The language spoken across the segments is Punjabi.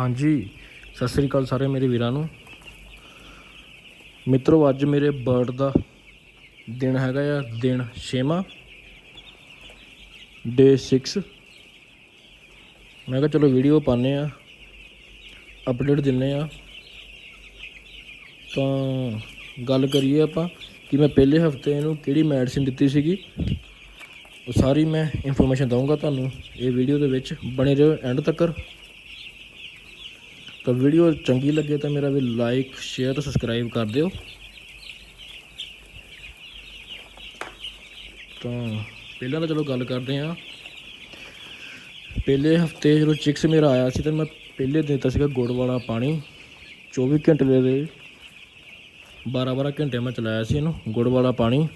ਹਾਂਜੀ, ਸਤਿ ਸ੍ਰੀ ਅਕਾਲ ਸਾਰੇ ਮੇਰੇ ਵੀਰਾਂ ਨੂੰ। ਮਿੱਤਰੋ, ਅੱਜ ਮੇਰੇ ਬਰਡ ਦਾ ਦਿਨ ਹੈਗਾ ਆ, ਦਿਨ ਛੇਵਾਂ। ਡੇ 6 ਮੈਂ ਕਿਹਾ ਚਲੋ ਵੀਡੀਓ ਪਾਉਂਦੇ ਆ ਅਪਡੇਟ ਦਿੰਨੇ ਆ ਤਾਂ ਗੱਲ ਕਰੀਏ ਆਪਾਂ ਕਿ ਮੈਂ ਪਹਿਲੇ ਹਫ਼ਤੇ ਇਹਨੂੰ ਕਿਹੜੀ ਮੈਡੀਸਿਨ ਦਿੱਤੀ ਸੀਗੀ। ਉਹ ਸਾਰੀ ਮੈਂ ਇਨਫੋਰਮੇਸ਼ਨ ਦਊਂਗਾ ਤੁਹਾਨੂੰ, ਇਹ ਵੀਡੀਓ ਦੇ ਵਿੱਚ ਬਣੇ ਰਹੋ ਐਂਡ ਤੱਕ ਤਾਂ ਵੀਡੀਓ ਚੰਗੀ ਲੱਗੇ ਤਾਂ ਮੇਰਾ ਵੀ ਲਾਈਕ ਸ਼ੇਅਰ ਤੇ ਸਬਸਕ੍ਰਾਈਬ ਕਰ ਦਿਓ। ਤਾਂ ਪਹਿਲਾਂ ਤਾਂ ਚਲੋ ਗੱਲ ਕਰਦੇ ਹਾਂ। ਪਹਿਲੇ ਹਫ਼ਤੇ ਜਦੋਂ ਚਿਕਸ ਮੇਰਾ ਆਇਆ ਸੀ ਤਾਂ ਮੈਂ ਪਹਿਲੇ ਦਿਨ ਦਿੱਤਾ ਸੀਗਾ ਗੁੜ ਵਾਲਾ ਪਾਣੀ। 24 ਘੰਟੇ ਦੇ ਦੇ। 12 12 ਘੰਟੇ ਮੈਂ ਚਲਾਇਆ ਸੀ ਇਹਨੂੰ, ਗੁੜ ਵਾਲਾ ਪਾਣੀ।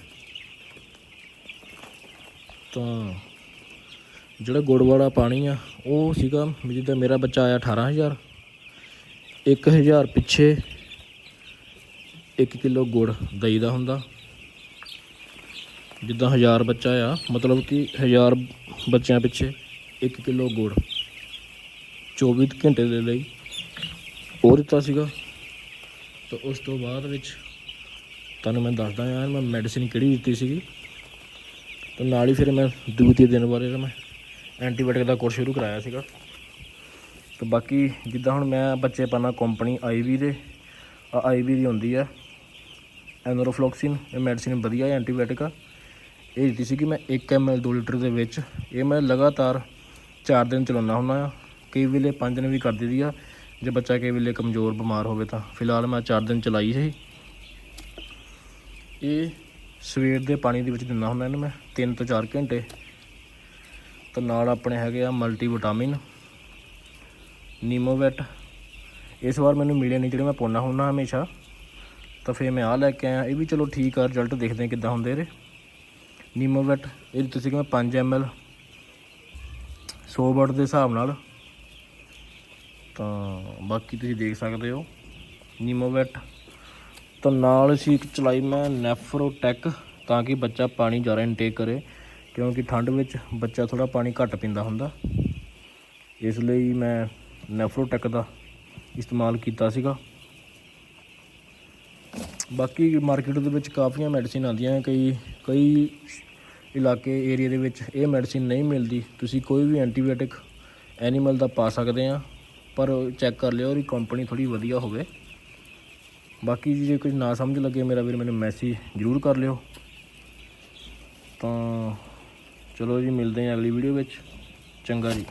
ਤਾਂ ਜਿਹੜਾ ਗੁੜ ਵਾਲਾ ਪਾਣੀ ਆ, ਉਹ ਸੀਗਾ ਜਿੱਦਾਂ ਮੇਰਾ ਬੱਚਾ ਆਇਆ 18000 1000 ਪਿੱਛੇ 1 ਕਿਲੋ ਗੁੜ ਦਹੀਂ ਦਾ ਹੁੰਦਾ। ਜਿੱਦਾਂ 1000 ਬੱਚਾ ਆ, ਮਤਲਬ ਕਿ 1000 ਬੱਚਿਆਂ ਪਿੱਛੇ 1 ਕਿਲੋ ਗੁੜ। 24 ਘੰਟੇ ਦੇ ਲਈ ਉਹ ਦਿੱਤਾ ਸੀਗਾ। ਤਾਂ ਉਸ ਤੋਂ ਬਾਅਦ ਵਿੱਚ ਤੁਹਾਨੂੰ ਮੈਂ ਦੱਸਦਾ ਯਾਰ ਮੈਂ ਮੈਡੀਸਿਨ ਕਿਹੜੀ ਦਿੱਤੀ ਸੀਗੀ। ਤੇ ਨਾਲ ਹੀ ਫਿਰ ਮੈਂ ਦੂਜੇ ਦਿਨ ਬਾਰੇ ਤਾਂ ਮੈਂ ਐਂਟੀਬਾਇਓਟਿਕ ਦਾ ਕੋਰਸ ਸ਼ੁਰੂ ਕਰਾਇਆ ਸੀਗਾ। ਤੇ ਬਾਕੀ ਜਿੱਦਾਂ ਹੁਣ ਮੈਂ ਬੱਚੇ ਪਾਣਾ ਕੰਪਨੀ ਆਈਵੀ ਦੇ ਆ ਆਈਵੀ ਦੀ ਹੁੰਦੀ ਆ, ਐਨਰੋਫਲੋਕਸਿਨ, ਇਹ ਮੈਡੀਸਿਨ ਵਧੀਆ ਐਂਟੀਬਾਇਓਟਿਕ ਆ। ਇਹ ਦਿੱਤੀ ਸੀ ਕਿ ਮੈਂ 1 ml 2 ਲੀਟਰ ਦੇ ਵਿੱਚ। ਇਹ ਮੈਂ ਲਗਾਤਾਰ 4 ਦਿਨ ਚਲਾਉਣਾ ਹੁੰਦਾ ਆ। ਕਈ ਵੇਲੇ 5 ਦਿਨ ਵੀ ਕਰ ਦਿੰਦੀ ਆ। ਜੇ ਬੱਚਾ ਕਈ ਵੇਲੇ ਕਮਜ਼ੋਰ, ਬਿਮਾਰ ਹੋਵੇ ਤਾਂ। ਫਿਲਹਾਲ ਮੈਂ 4 ਦਿਨ ਚਲਾਈ ਸੀ। ਇਹ ਸਵੇਰ ਦੇ ਪਾਣੀ ਦੇ ਵਿੱਚ ਦਿੰਦਾ ਹੁੰਦਾ ਇਹਨੂੰ ਮੈਂ 3 ਤੋਂ 4 ਘੰਟੇ। ਤੇ ਨਾਲ ਆਪਣੇ ਹੈਗੇ ਆ ਮਲਟੀ ਵਿਟਾਮਿਨ ਨੀਮੋਵੈਟ ਇਸ ਵਾਰ ਮੈਨੂੰ ਮਿਲੇ ਨਹੀਂ, ਜਿਹੜੇ ਮੈਂ ਪਾਉਣਾ ਹੁੰਦਾ ਹਮੇਸ਼ਾ। ਤਾਂ ਫਿਰ ਮੈਂ ਆ ਲੈ ਕੇ ਆਇਆ। ਇਹ ਵੀ ਚਲੋ ਠੀਕ ਆ ਰਿਜ਼ਲਟ ਦੇਖਦੇ ਹਾਂ ਕਿੱਦਾਂ ਹੁੰਦੇ ਇਹਦੇ ਨੀਮੋਵੈਟ ਇਹ ਤੁਸੀਂ ਕਿ ਮੈਂ 5 ml 100 ਵਾਟ ਦੇ ਹਿਸਾਬ ਨਾਲ। ਤਾਂ ਬਾਕੀ ਤੁਸੀਂ ਦੇਖ ਸਕਦੇ ਹੋ। ਨੀਮੋਵੈਟ ਤਾਂ ਨਾਲ ਅਸੀਂ ਇੱਕ ਚਲਾਈ ਮੈਂ ਨੈਫਰੋਟੈਕ ਤਾਂ ਕਿ ਬੱਚਾ ਪਾਣੀ ਜ਼ਿਆਦਾ ਇਨਟੇਕ ਕਰੇ। ਕਿਉਂਕਿ ਠੰਡ ਵਿੱਚ ਬੱਚਾ ਥੋੜਾ ਪਾਣੀ ਘੱਟ ਪੀਂਦਾ ਹੁੰਦਾ। ਇਸ ਲਈ ਮੈਂ ਨੈਫਰੋਟੈਕ ਦਾ ਇਸਤੇਮਾਲ ਕੀਤਾ ਸੀਗਾ। ਬਾਕੀ ਮਾਰਕੀਟ ਦੇ ਵਿੱਚ ਕਾਫੀਆਂ ਮੈਡੀਸਿਨ ਆਉਂਦੀਆਂ ਕਈ ਕਈ ਇਲਾਕੇ ਏਰੀਆ ਦੇ ਵਿੱਚ ਇਹ ਮੈਡੀਸਿਨ ਨਹੀਂ ਮਿਲਦੀ। ਤੁਸੀਂ ਕੋਈ ਵੀ ਐਂਟੀਬਾਇਓਟਿਕ ਐਨੀਮਲ ਦਾ ਪਾ ਸਕਦੇ ਆ, ਪਰ ਚੈੱਕ ਕਰ ਲਿਓ, ਉਹਦੀ ਕੰਪਨੀ ਥੋੜੀ ਵਧੀਆ ਹੋਵੇ। ਬਾਕੀ ਜੇ ਕੁਝ ਨਾ ਸਮਝ ਲੱਗੇ ਮੇਰਾ ਵੀਰ, ਮੈਨੂੰ ਮੈਸੇਜ ਜ਼ਰੂਰ ਕਰ ਲਿਓ। ਤਾਂ ਚਲੋ ਜੀ, ਮਿਲਦੇ ਹਾਂ ਅਗਲੀ ਵੀਡੀਓ ਵਿੱਚ। ਚੰਗਾ ਜੀ।